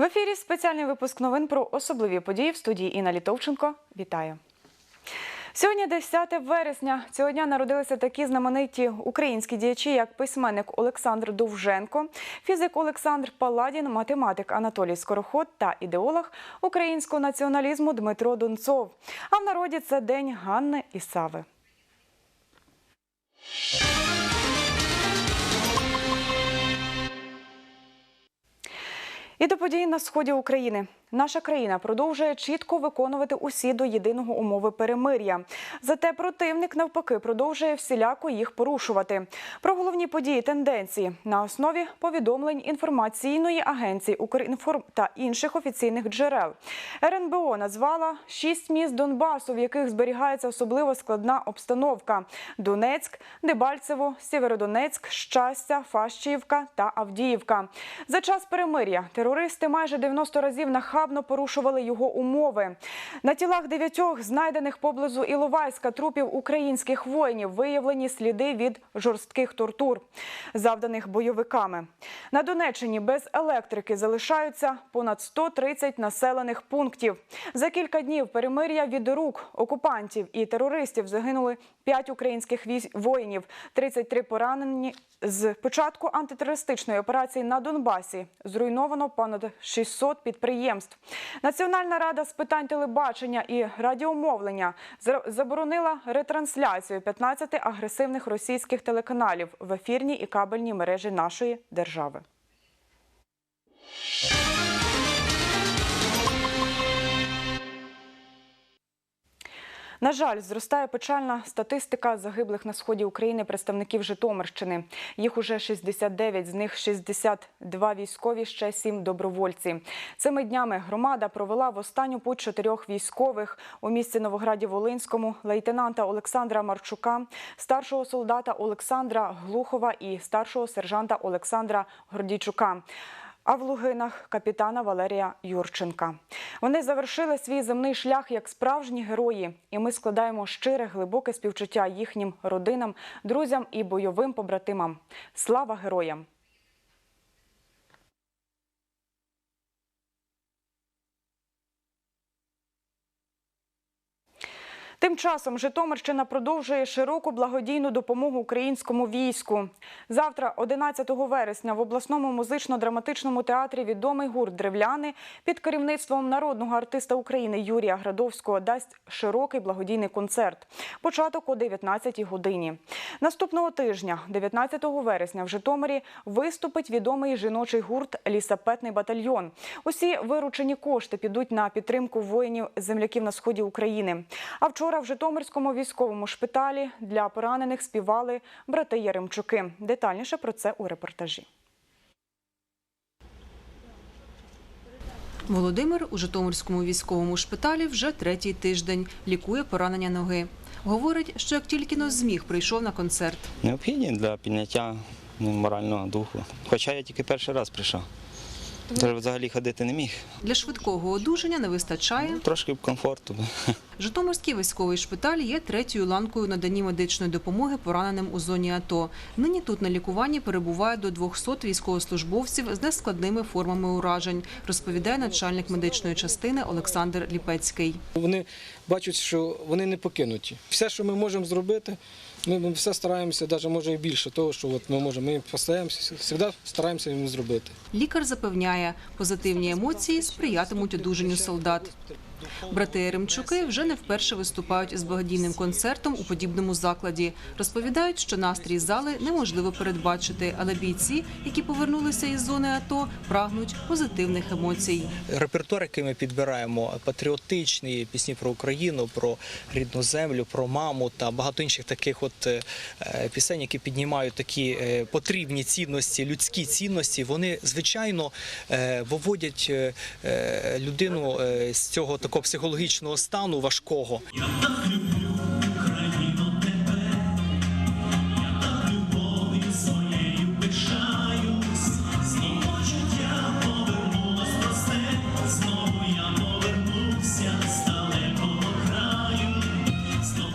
В ефірі спеціальний випуск новин про особливі події в студії Інна Літовченко. Вітаю. Сьогодні 10 вересня. Цього дня народилися такі знамениті українські діячі, як письменник Олександр Довженко, фізик Олександр Паладін, математик Анатолій Скороход та ідеолог українського націоналізму Дмитро Донцов. А в народі це день Ганни і Сави. І до подій на сході України. Наша країна продовжує чітко виконувати усі до єдиного умови перемир'я. Зате противник навпаки продовжує всіляко їх порушувати. Про головні події тенденції на основі повідомлень інформаційної агенції Укрінформ та інших офіційних джерел. РНБО назвала шість міст Донбасу, в яких зберігається особливо складна обстановка: Донецьк, Дебальцево, Сєвєродонецьк, Щастя, Фащіївка та Авдіївка. За час перемир'я терористи майже 90 разів нахабно порушували його умови. На тілах дев'ятьох, знайдених поблизу Іловайська трупів українських воїнів, виявлені сліди від жорстких тортур, завданих бойовиками. На Донеччині без електрики залишаються понад 130 населених пунктів. За кілька днів перемир'я від рук окупантів і терористів загинули 5 українських воїнів, 33 поранені. З початку антитерористичної операції на Донбасі зруйновано понад 600 підприємств. Національна рада з питань телебачення і радіомовлення заборонила ретрансляцію 15 агресивних російських телеканалів в ефірній і кабельній мережі нашої держави. На жаль, зростає печальна статистика загиблих на сході України представників Житомирщини. Їх уже 69, з них 62 військові, ще 7 добровольці. Цими днями громада провела в останню путь чотирьох військових у місті Новограді Волинському, лейтенанта Олександра Марчука, старшого солдата Олександра Глухова і старшого сержанта Олександра Гордійчука. А в Лугинах капітана Валерія Юрченка. Вони завершили свій земний шлях як справжні герої, і ми складаємо щире глибоке співчуття їхнім родинам, друзям і бойовим побратимам. Слава героям! Тим часом Житомирщина продовжує широку благодійну допомогу українському війську. Завтра, 11 вересня, в обласному музично-драматичному театрі відомий гурт Древляни під керівництвом народного артиста України Юрія Градовського дасть широкий благодійний концерт. Початок о 19 годині. Наступного тижня, 19 вересня, в Житомирі виступить відомий жіночий гурт Лісапетний батальйон. Усі виручені кошти підуть на підтримку воїнів земляків на сході України. А вчора в Житомирському військовому шпиталі для поранених співали брати Яремчуки. Детальніше про це у репортажі. Володимир у Житомирському військовому шпиталі вже третій тиждень. Лікує поранення ноги. Говорить, що як тільки но зміг, прийшов на концерт. Необхідні для підняття морального духу. Хоча я тільки перший раз прийшов. Тож взагалі ходити не міг. Для швидкого одужання не вистачає. Трошки комфорту. Житомирський військовий шпиталь є третьою ланкою наданні медичної допомоги пораненим у зоні АТО. Нині тут на лікуванні перебуває до 200 військовослужбовців з нескладними формами уражень, розповідає начальник медичної частини Олександр Ліпецький. Вони бачать, що вони не покинуті. Все, що ми можемо зробити, ми, ми все стараємося, навіть може і більше того, що от ми можемо. Ми постараємося, завжди стараємося їм зробити. Лікар запевняє, позитивні емоції сприятимуть одужанню солдат. Брати Еремчуки вже не вперше виступають із благодійним концертом у подібному закладі. Розповідають, що настрій зали неможливо передбачити, але бійці, які повернулися із зони АТО, прагнуть позитивних емоцій. Репертуар, який ми підбираємо, патріотичні пісні про Україну, про рідну землю, про маму та багато інших таких от е, пісень, які піднімають такі е, потрібні цінності, людські цінності, вони звичайно е, виводять людину з цього такого психологічного стану важкого.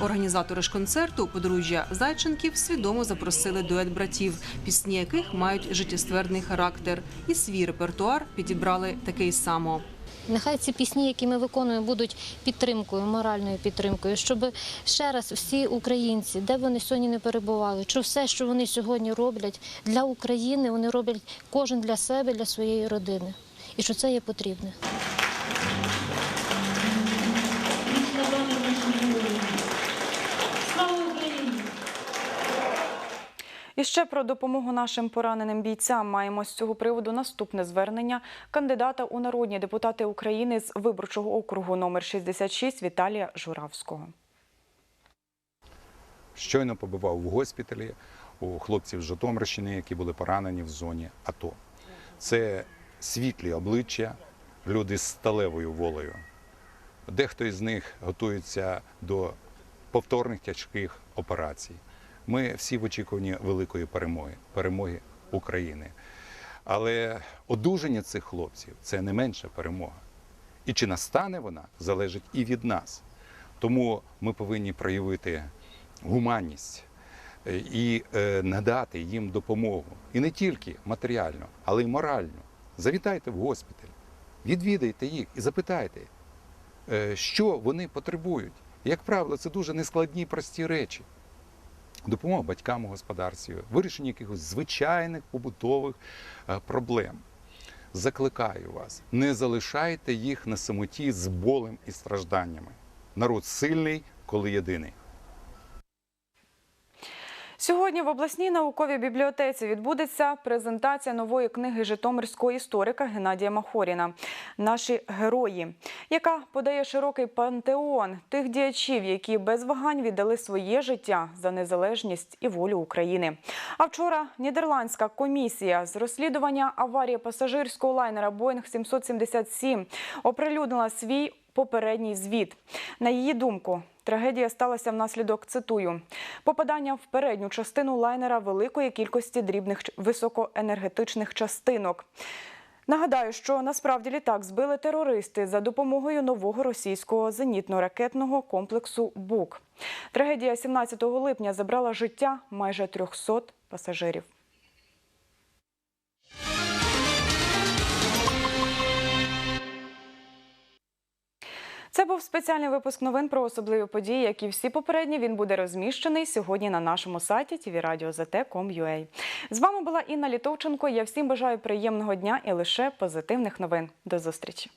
Організатори ж концерту, подружжя Зайченків, свідомо запросили дует братів, пісні яких мають життєстверний характер, і свій репертуар підібрали такий само. Нехай ці пісні, які ми виконуємо, будуть підтримкою, моральною підтримкою, щоб ще раз всі українці, де б вони сьогодні не перебували, що все, що вони сьогодні роблять для України, вони роблять кожен для себе, для своєї родини. І що це є потрібне. Ще про допомогу нашим пораненим бійцям маємо з цього приводу наступне звернення кандидата у народні депутати України з виборчого округу номер 66 Віталія Журавського. Щойно побував в госпіталі у хлопців з Житомирщини, які були поранені в зоні АТО. Це світлі обличчя, люди з сталевою волею. Дехто із них готується до повторних тяжких операцій. Ми всі в очікуванні великої перемоги, перемоги України. Але одужання цих хлопців це не менша перемога. І чи настане вона, залежить і від нас. Тому ми повинні проявити гуманність е, і е, надати їм допомогу. І не тільки матеріальну, але й моральну. Завітайте в госпіталь, відвідайте їх і запитайте, е, що вони потребують. Як правило, це дуже нескладні прості речі. Допомога батькам у господарстві, вирішення якихось звичайних побутових е, проблем. Закликаю вас, не залишайте їх на самоті з болем і стражданнями. Народ сильний, коли єдиний. Сьогодні в обласній науковій бібліотеці відбудеться презентація нової книги житомирського історика Геннадія Махоріна Наші герої, яка подає широкий пантеон тих діячів, які без вагань віддали своє життя за незалежність і волю України. А вчора нідерландська комісія з розслідування аварії пасажирського лайнера Боїнг 777 оприлюднила свій попередній звіт. На її думку, трагедія сталася внаслідок цитую попадання в передню частину лайнера великої кількості дрібних високоенергетичних частинок. Нагадаю, що насправді літак збили терористи за допомогою нового російського зенітно-ракетного комплексу БУК. Трагедія 17 липня забрала життя майже 300 пасажирів. Це був спеціальний випуск новин про особливі події, як і всі попередні. Він буде розміщений сьогодні на нашому сайті tvradio.zt.com.ua. З вами була Інна Літовченко. Я всім бажаю приємного дня і лише позитивних новин. До зустрічі.